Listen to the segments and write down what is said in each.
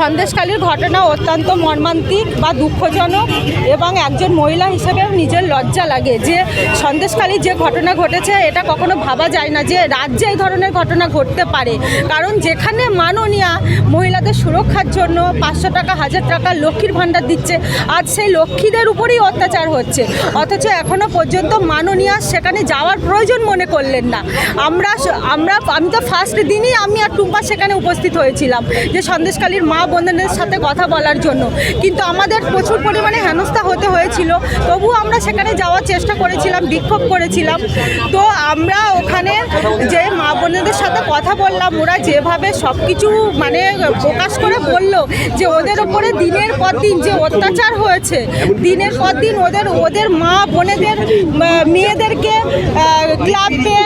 সন্দেশকালীর ঘটনা অত্যন্ত মর্মান্তিক বা দুঃখজনক এবং একজন মহিলা হিসেবেও নিজের লজ্জা লাগে। যে সন্দেশকালীর যে ঘটনা ঘটেছে, এটা কখনো ভাবা যায় না যে রাজ্যে এই ধরনের ঘটনা ঘটতে পারে। কারণ যেখানে মাননীয়া মহিলাদের সুরক্ষার জন্য পাঁচশো টাকা, হাজার টাকা লক্ষ্মীর ভাণ্ডার দিচ্ছে, আজ সেই লক্ষ্মীদের উপরেই অত্যাচার হচ্ছে। অথচ এখনও পর্যন্ত মাননীয়া সেখানে যাওয়ার প্রয়োজন মনে করলেন না। আমরা আমরা, আমি তো ফার্স্ট দিনই আমি আর টুম্পা সেখানে উপস্থিত হয়েছিলাম যে সন্দেশকালীর মা বোনদের সাথে কথা বলার জন্য। কিন্তু আমাদের প্রচুর পরিমাণে হেনস্থা হতে হয়েছিল। তবু আমরা সেখানে যাওয়ার চেষ্টা করেছিলাম, বিক্ষোভ করেছিলাম। তো আমরা ওখানে যে মা বোনদের সাথে কথা বললাম, ওরা যেভাবে সব কিছু মানে প্রকাশ করে বলল যে ওদের ওপরে দিনের পর দিন যে অত্যাচার হয়েছে, দিনের পর দিন ওদের ওদের মা বোনেদের মেয়েদেরকে ক্লাবে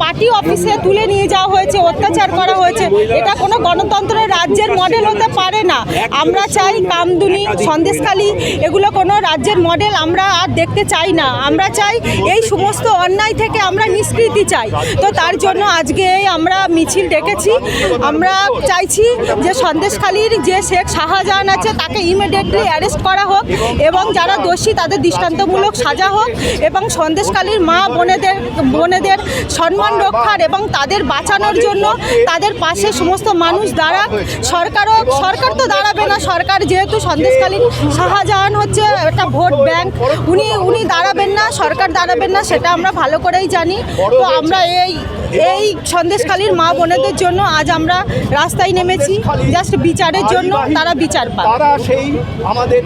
পার্টি অফিসে তুলে নিয়ে যাওয়া হয়েছে, অত্যাচার করা হয়েছে। এটা কোনো গণতন্ত্রের রাজ্যের মডেল হতে পারে না। আমরা চাই কামদুনি, সন্দেশখালী, এগুলো কোনো রাজ্যের মডেল আমরা আর দেখতে চাই না। আমরা চাই এই সমস্ত অন্যায় থেকে আমরা নিষ্কৃতি চাই। তো তার জন্য আজকে এই আমরা মিছিল ডেকেছি। আমরা চাইছি যে সন্দেশখালীর যে শেখ শাহজাহান আছে তাকে ইমিডিয়েটলি অ্যারেস্ট করা হোক এবং যারা দোষী তাদের দৃষ্টান্তমূলক সাজা হোক এবং সন্দেশখালীর মা বোনেদের বোনেদের সম্মান রক্ষার এবং তাদের বাঁচানোর জন্য তাদের পাশে সমস্ত মানুষ দাঁড়াক। সরকারও, সরকার তো দাঁড়াবে না। সরকার যেহেতু সন্দেশখালীর শাহজাহান হচ্ছে একটা ভোট ব্যাংক, উনি উনি দাঁড়াবেন না, সরকার দাঁড়াবেন না, সেটা আমরা ভালো করেই জানি। তো আমরা এই এই সন্দেশখালীর মা বোনেদের জন্য আজ আমরা রাস্তায় নেমেছি। জাস্ট বিচারের জন্য তারা বিচার পায় সেই আমাদের